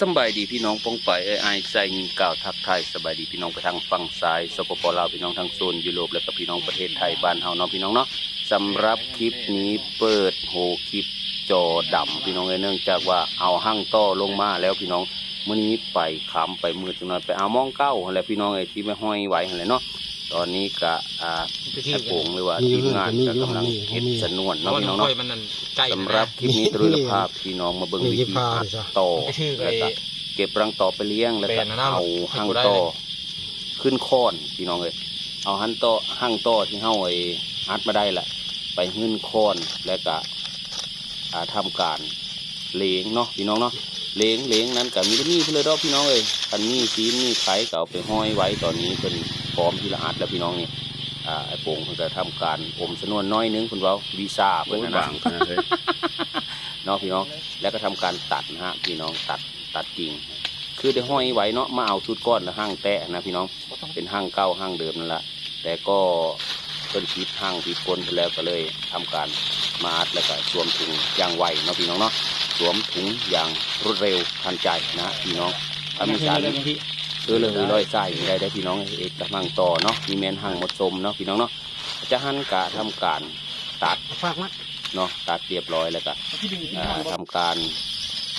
สบายดีพี่น้องปองไปเอ้ยไอายใส่ยิงกล่าวทักทายสบายดีพี่น้องไปทางฝั่งซ้ายสปปลาวพี่น้องทางโซนยุโรปและก็พี่น้องประเทศไทยบ้านเฮาเนาะพี่น้องเนาะสำหรับคลิปนี้เปิดโหคลิปจอดำพี่น้องเอ้เนื่องจากว่าเอาหั่งต่อลงมาแล้วพี่น้องมื้อนี้ไปขามไปมืดจังหน่อยไปเอามองเก้าหั่นแหละพี่น้องเอ้ที่ไม่ห้อยไหั่นแหละเนาะ ตอนนี้ก็อ่าไอ้โป่งหรือว่าทีมงานก็กำลังเฮ็ดสนวนเพราะเนาะว่าพี่น้น้องงเนาะอมันนั่นใกล้สำหรับคลิปนี้ตรุยภาพพี่น้องมาเบิ่งวิธีอัดต่อไปชื่อแล้วไอ้ก็เก็บรังต่อไปเลี้ยงแล้วก็เป็นนะนะเอาให้หั่งกูได้ต่อเลยขึ้นค้อนพี่น้องเลยเอาหั่งต่อหั่งต่อที่เฮาไอ้อัดมาได้ละไปขึ้นค้อนแล้วก็อ่าทำการเลงเนาะพี่น้องเนาะเลงเลงนั้นก็มีแต่มีเพื่นเลยดอกพี่น้องเลยคันมีซีนมีไข่ก็เอาไปห้อยไว้ตอนนี้เป็นพ ร้อมที่ละอัดแล้วพี่น้องนี่อ่าไอ้โป่งเพิ่นก็ทำการอมสนวนน้อยหนึงคุณเว้าวีซ่าเพิ่นนะนะเนาะพี่น้องแล้วก็ทำการตัดนะฮะพี่น้องตัดตัดกิ่งคือได้ห้อยไว้เนาะมาเอาชุดก้อนแล้วห้างแตะนะพี่น้องเป็นห้างเก้าห้างเดิมนั่นแหละแต่ก็เป็นผิดห้างผิดคนไปแล้วก็เลยทำการมาอัดแล้วก็สวมถุงยางไวเนาะพี่น้องเนาะสวมถุงอย่างรวดเร็วทันใจนะฮะพี่น้องถ้ามีสารเออเลยร้อยไส้ไม่ได้ได้พี่น้องเอกกำลังต่อเนาะมีแมนห้างหมดสมเนาะพี่น้องเนาะจะหั่นกะทำการตัดฝากมัดเนาะตัดเรียบร้อยแล้วก็อ่าทำการ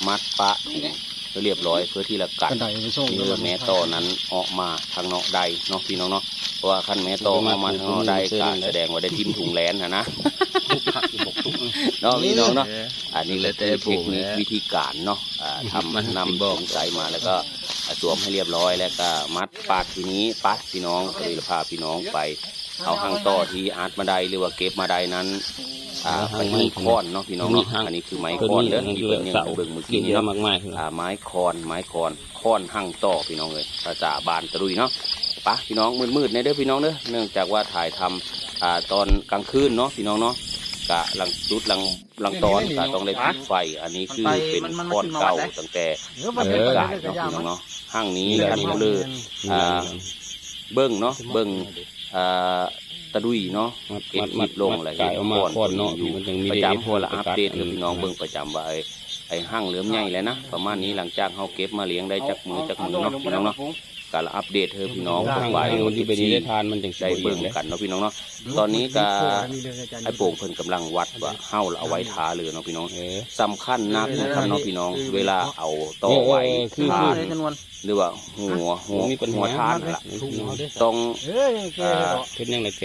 มัดปะถุงให้เรียบร้อยเพื่อที่ละกัดกันไดไปส่งเนื้อแม่โตอนั้นออกมาทางนอกใดเนาะพี่น้องเนาะเพราะว่าขั้นแม่โตอออกมาทางนอกใดก็แสดงว่าได้ทิมถุงแลนนะนะเนาะพี่น้องเนาะอันนี้ก็คือเทคนิควิธีการเนาะอ่าทำนำถุงใส่มาแล้วก็ สวมให้เรียบร้อยแล้วก็มัดปากทีนี้ปัดพี่น้องก็เลยพาพี่น้องไป เอาหางต่อที่อาร์ตมาได้หรือว่าเก็บมาได้นั้นอ่าเป็นไม้ค้อนเนาะพี่น้องเนาะอันนี้คือไม้ค้อนเด้อที่เป็นยังเบิ่งเมื่อกี้นี้เนาะมากมายอ่าไม้คอนไม้คอนค้อนหั่งต่อพี่น้องเลยภาษาบานตรุยเนาะปะพี่น้องมืดๆในเด้อพี่น้องเด้อเนื่องจากว่าถ่ายทำอ่าตอนกลางคืนเนาะพี่น้องเนาะ กะหลังจุดหลังหลังตอนกะต้องได้ปิดไฟ อันนี้คือเป็นค้อนเก่าตั้งแต่มันเกิเป็นดกาการรเนาะเนาะพี่น้องเนาะห้างนี้ท่านผู้เลืออ่าเบิ้งเนาะเบิ้งอ่าตะดุยเนาะเอ็ดมิดลงอะไรกายออกมาก่อนเนาะอยู่มันยังมีประจำพวกละอัปเดตให้พี่น้องเบิ่งประจำว่าไอ้ไอ้ห้างเหลือมใหญ่แล้วนะประมาณนี้หลังจากเฮาเก็บมาเลี้ยงได้จักมือจักมือเนาะพี่น้องเนาะ การอัปเดตเธอพี่น้องข้างไว้ไว้มันที่เป็นนิได้ทานมันจังได้เบิ่งกันเนาะพี่น้องเนาะตอนนี้ก็ไอ้โป่งเพิ่นกำลังวัดว่าเฮาเอาไว้ทาเลยเนาะพี่น้องเออสำคัญนักนะครับเนาะพี่น้อง เวลาเอาต่อไว้เออคือทานคือหรือว่าหัวหัวมีปัญหาหัวทานนั่นล่ะต้องเอ้ยแกเป็นยังไงแก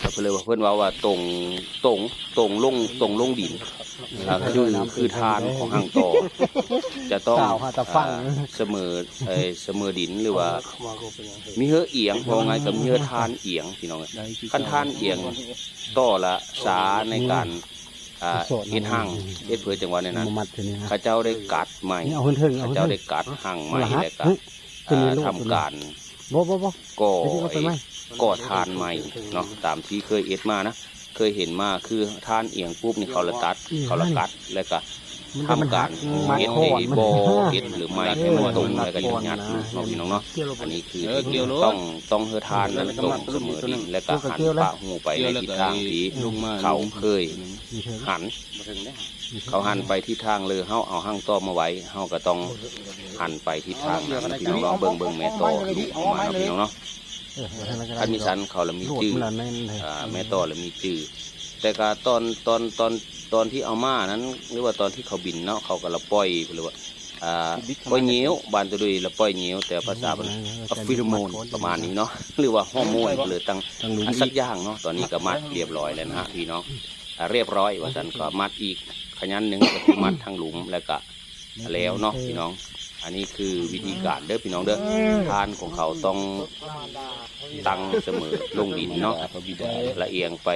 เป็นยังเพิ่นเลยว่าเพิ่นว่าว่าตรงตรงตรงลงตรงลงดินอ่าคือคือทานของหางต่อ จะต้องสาวหาตะฟังอ่าเสมอเอ่อเสมอดินหรือว่า มีเฮือเอียงเพราะไงกับมีเฮือทานเอียงพี่น้องเอ้ยขั้นทานเอียงต่อละสาในการอ่าเฮ็ดห้างเฮ็ดเพื่อจังหวะในนั้นมัดทีนี้ฮะข้าเจ้าได้กัดใหม่นี่เอาเพิ่นๆเอาข้าเพิ่นเจ้าได้กัดห่างใหม่ๆแล้วก็เฮ้ยเป็นอ่าลูกทำการบ่บ่บ่ก่อ เดี๋ยวที่เขาไปไหมก่อทานใหม่เนาะตามที่เคยเอ็ดมานะเคยเห็นมาคือทานเอียงปุ๊บนี่เขาละตัดเขาละกัดแล้วก็ทำการมัดเอ็ดคอไอ้นมันโบเอ็ดหรือไม่ให้มันตรงแล้วก็ยัดลูกเนาะพี่น้องเนาะอันนี้คือเทคนิคต้องต้องเฮอทานนั้นตรงเสมอดินแล้วก็หันปะหูไปในทิศทางที่เขาเคยมีเถิงหันเขาหันไปทิศทางเลยเฮาเอาห้างต่อมาไว้เฮาก็ต้องหันไปทิศทางนั้นพี่น้องลองเบิ่งเบิ่งแม่ต่อลูกออกมาเนาะพี่น้องเนาะเอันก็ได้อันนี้สันเขาละมีจื้อแม่ต่อละมีจื้อแต่ก็ตอนตอนตอนตอนที่เอามานั้น หรือว่าตอนที่เขาบินเนาะเขาก็ละปล่อยหรือว่าอ่าปล่อยเหนียวบานตัวดุยละปล่อยเหนียวแต่ภาษามันฟิโรโมนประมาณนี้เนาะหรือว่าฮอร์โมนหรือตั้งอะสักอย่างเนาะตอนนี้ก็มัดเรียบร้อยแล้วนะฮะพี่น้องเรียบร้อยว่าสันก็มัดอีกขยันหนึ่งก็มัดทางหลุมแล้วก็แล้วเนาะพี่น้อง อันนี้คือวิธีการเด้อพี่น้องเด้อทานของเขาต้องตั้งเสมอลงดินเนาะละเอียงไป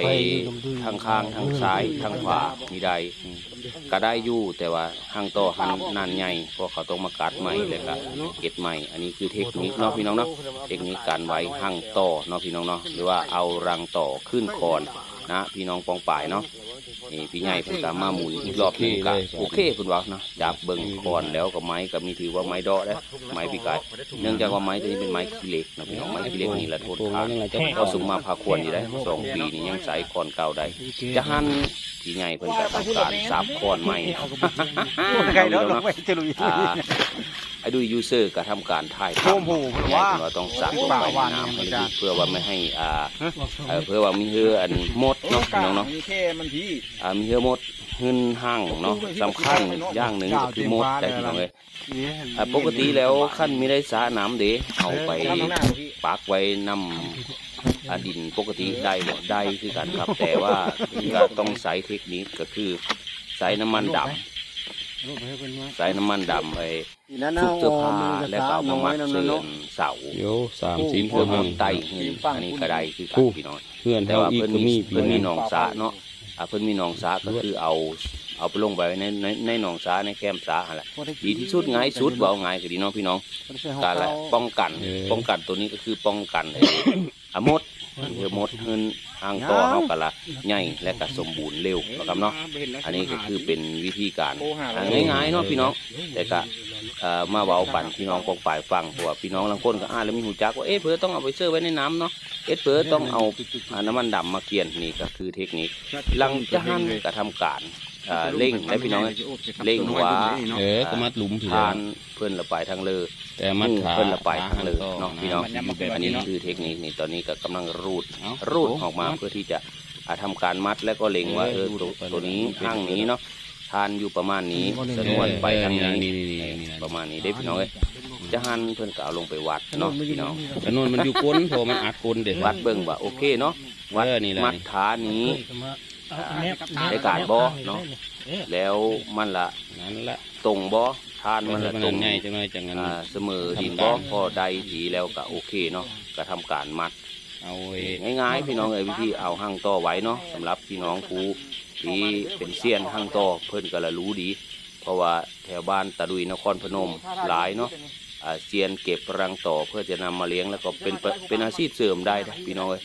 ทางข้างทางซ้ายทางขวามีได้ก็ได้อยู่แต่ว่าห้างต่อหันนานใหญ่เพราะเขาต้องมากัดใหม่เลยก็เก็ดใหม่ อันนี้คือเทคนิคเนาะพี่น้องเนาะเทคนิคการไว้หั่งต่อเนาะพี่น้องเนาะหรือว่าเอารังต่อขึ้นคอนนะพี่น้องปองป่ายเนาะ นี่พี่ใหญ่เพิ่นก็มาหมุนอีกรอบหนึงก็โอเคเพิ่นว่าเนาะจับเบิ่งก่อนแล้วก็ไม้ก็มีถือว่าไม้ดอกเด้อไม้พี่กายเนื่องจากว่าไม้ตัวนี้เป็นไม้ขี้เหล็กนะพี่น้องไม้ขี้เหล็กนี่ละทนโป่งทาแล้วนยังไงจะเราสูงมาพาควรอยู่ได้สองปีนี่ยังใส่คอนเก่าได้จะหันพี่ใหญ่เพิ่นก็ทำการสับคอนใหม่ไก่เด้อลงไปจะลุย อ่า ไอ้ดูยูเซอร์ก็ทำการถ่ายภาพโอ้โหใหญ่เพิ่นว่าต้องสับลงไปในน้ำให้ลึกเพื่อว่าไม่ให้อ่าเอ่อเพื่อว่ามีเหืออันมดเนาะพี่น้องเนาะมีแค่มันพี่อ่ามีเหือมดหึนห่างเนาะสำคัญอย่างหนึ่งก็คือมดได้พี่น้องเลยอ่าปกติแล้วขั้นมีได้สาน้ำเดะเอาไปข้างหน้าพี่ปักไว้นำอ่าดินปกติได้บ่ได้คือกันครับแต่ว่าก็ต้องใช้เทคนิคก็คือใส่น้ำมันดำ ใส่น้ำมันดำไปชุบเสื้อผ้าแล้วก็เอามามัดเสื่อเสาเดี๋ยวสามสิบเพื่เพื่ออมให้ดไตเงินอันนี้ก็ได้คือกันพี่น้องเพื่อนแต่เท่าว่าอีกเพิ่นก็มีมีเพิ่นมีหนองสาสาเนาะอ่าเพิ่นมีหนองสาก็คือเอาเอาไปลงไปไว้ในในในหนองสาในแคมป์สาหั่นแหละดีที่สุดง่ายสุดเบาง่ายก็ดีเนาะพี่น้องการละป้องกัน ป้องกันตัวนี้ก็คือป้องกันไอ้อามด เหือมดเฮินอ่างต่อเฮาก็ละใหญ่และก็สมบูรณ์เร็วนะครับเนาะอันนี้ก็คือเป็นวิธีการง่ายๆเนาะพี่น้องแต่ก็เอ่อมาเว้าปั่นพี่น้องกองฝ่ายฟังเพราะว่าพี่น้องบางคนก็อ่านแล้วมีหูจักว่าเอ๊ะเพื่อต้องเอาไปเชื่อไว้ในน้ำเนาะเอ๊ะเพื่อต้องเอาน้ำมันดำมาเกียนนี่ก็คือเทคนิคลังจากนั้นก็ทำการ อ่าเร่งได้พี่น้องเร่งว่าเออก็มัดหลุมถือทานเพื่อนละไปทางเลยแต่มัดขาเพื่อนละไปทางเลยต่เนาะพี่น้องแบบอันนี้นี้เนาะคือเทคนิคนี่ตอนนี้ก็กำลังรูดเอ้ารูดออกมาเพื่อที่จะอ่าทำการมัดแล้วก็เล็งว่าเออตัวตัวนี้ห้างนี้เนาะทานอยู่ประมาณนี้สนวนไปทางนี้นี่นี่นี่นี่ประมาณนี้ได้พี่น้องเอ้ยจะหันเพื่อนก็เอาลงไปวัดเนาะพี่น้องถนนมันอยู่ก้นพอมันอัดก้นเด็ดวัดเบิ่งว่าโอเคเนาะวัดเออนี่แหละมัดฐานนี้ ได้การบ่เนาะแล้วมันละนั่นละตรงบ่ทานมัมันนละละตตรรงงง่ายจังเลยจังงั้นอ่าเสมอดินบ่พอใดทีแล้วก็โอเคเนาะก็ทำการมัดเอาไอ้ง่ายๆพี่น้องเอ้ยวิธีเอาหั่งต่อไว้เนาะสำหรับพี่น้องผู้ที่เป็นเซียนหั่งต่อเพิ่นก็ละรู้ดี เพราะว่าแถวบ้านตะดุยนครพนมหลายเนาะอ่า เซียนเก็บรังต่อเพื่อจะนำมาเลี้ยงแล้วก็เป็นปะเป็นอาชีพเสริมได้นะพี่น้องเอ้ย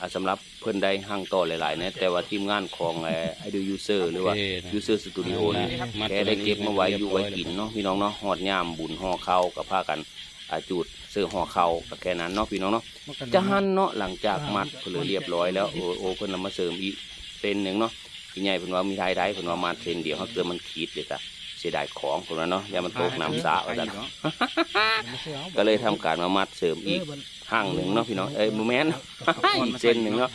อ่าสำหรับเพิ่นได้หั่งต่อหลายๆนะแต่ว่าทีมงานของไอดูยูเซอร์หรือว่าเท่นะยูเซอร์สตูดิโอนี่แกได้เก็บมาไว้อยู่ไว้กินเนาะพี่น้องเนาะหอดยามบุญห่อข้าวกับผ้ากันอาจูดเสื้อห่อข้าวก็แค่นั้นเนาะพี่น้องเนาะจะหั่นเนาะหลังจากมัดเพื่อเรียบร้อยแล้วโอโอเพิ่นนำมาเสริมอีกเส้นหนึ่งเนาะพี่ใหญ่เพิ่นว่ามีทายได้เพิ่นว่ามาเส้นเดียวเขาเกิดมันขีดเลยจ้ะเสียดายของเพิ่นว่าเนาะอย่ามันตกน้ำสาว่าซั่นก็เลยทำการมามัดเสริมอีกห้างหนึ่งเนาะพี่น้องเอ้ยบ่แม่นอีกเส้นหนึ่งเนาะ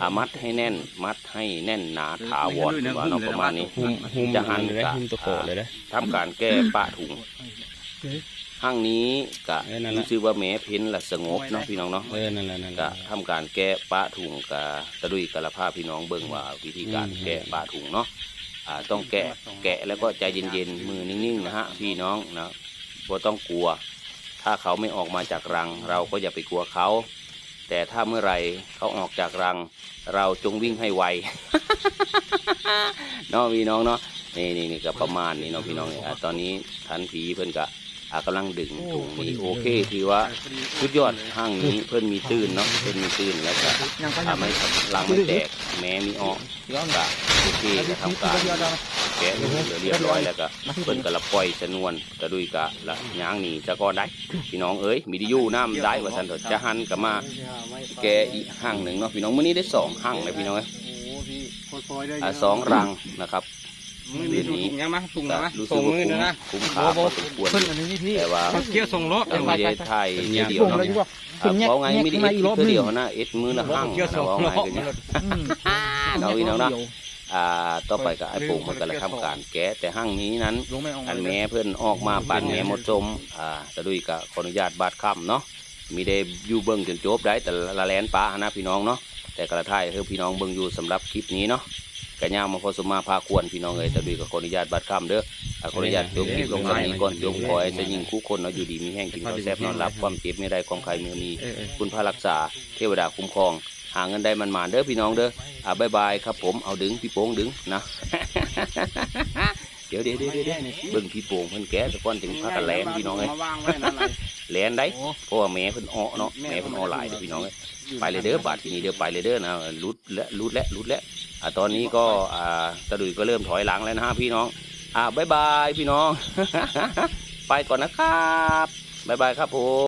อ่ามัดให้แน่น มัดให้แน่นหนาถาวรเพิ่นว่าเนาะประมาณนี้หุ่มหุ่มจะหั่นเลยนะกะหุ่มตะโกะเลยนะทำการแก้ปะถุงห้างนี้กะเอ้ยนั่นแหละรู้สึกว่าแหม้เพ้นละสงบเนาะพี่น้องเนาะเออนั่นแหละนั่นแหก็ละทำการแก้ปะถุงกะตะดุยกะละภาพี่น้องเบิ่งว่าวิธีการอืมแก้ปะถุงเนาะอ่า ต้องแกะแกะแล้วก็ใจเย็นๆมือนิ่งๆนะฮะพี่น้องนะบ่ต้องกลัว ถ้าเขาไม่ออกมาจากรัง เราก็อย่าไปกลัวเขา แต่ถ้าเมื่อไหรเขาออกจากรัง เราจงวิ่งให้ไวเนาะพี่น้องเนาะนี่นี่นี่ก็ประมาณนี้เนาะพี่น้องอ่าตอนนี้ทันผีเพิ่นกะ กำลังดึงถุงนี้โอเคถือว่าสุดยอดห้างนี้เพิ่นมีตื้นเนาะเพิ่นมีตื้นแล้วก็อ่าไม่รังไม่แตกแม้มีออกก็โอเคก็ทำการแกะเหลือเรียบร้อยแล้วก็เพิ่นก็ละปล่อยชนวนกระดุยกะละย่างหนีจะก็ได้พี่น้องเอ้ยมีดิยูน้ำได้ว่าสันเถอะจะหันกับมาแกะอีกห้างหนึ่งเนาะพี่น้องมื้อนี้ได้สองห้างเลยพี่น้องเอ้ยอ่าสองรังนะครับ มีถุงยังมั้ยถุงก็นะรู้สึส่กงว่ามือคุ้มนะนะคุ้มค่าพอสมควรเพิ่นอันนี้พี่แต่ว่าเกี่ยวส่งล้อยังไม่ได้ถ่ายเดียวส่งเนาะเลยดีกว่าอ่าเพราะไงไม่ได้เอ็ดตัวเดียวนะเอ็ดมือละห้างเกี่ยวนะส่งว่าล้ไงอกันเนี่ยเราพี่น้องเนาะอ่าต่อไปก็ไอ้ปุ่งมันก็เลยทำการแกะแต่ห้างนี้นั้น ลงไม่ออกอันแม่เพื่อนออกมาปานแม่หมดจมอ่าตะดุยก็ขออนุญาตบาดค่ำเนาะ มีได้อยู่เบิ่งจนจบได้แต่ละแลนปลานะพี่น้องเนาะ แต่กระทายคือพี่น้องเบิ่งอยู่สำหรับคลิปนี้เนาะ กระย่างมาพอสมมาพาควรพี่น้องเอ้ยตะดุยก็ขออนุญาตบาดค่ำเด้ออ่าขออนุญาตจบคลิปลงสักนี้ก่อนจงขอให้จะยิงคู่คนเนาะอยู่ดีมีแห้งกินข้าวแซ่บนอนหลับความเจ็บไม่ได้ความใครมือมีเออ คุณพระรักษาเทวดาคุ้มครอง หาเงินได้มันมาเด้อพี่น้องเด้ออ่าบายบายครับผมเอาดึงพี่โป้งดึงนะเดี๋ยวเดี๋ยวเดี๋ยวเดี๋ยวเบิ่งพี่โป่งเพิ่นแกะซะก่อนถึงพากันแลนพี่น้องเอ้ยมาวางไว้นั่นเลยแลนได้เพราะว่าแม่เพิ่นอ้อเนาะแม่เพิ่นอ้อหลายเด้อพี่น้องเอ้ยไปเลยเด้อบาดทีนี้เด้อไปเลยเด้อนะรุดและรุดและรุดและอ่าตอนนี้ก็อ่าตะดุยก็เริ่มถอยหลังแล้วนะฮะพี่น้อง อ่าบ๊ายบายพี่น้อง ไปก่อนนะครับบ๊ายบายครับผม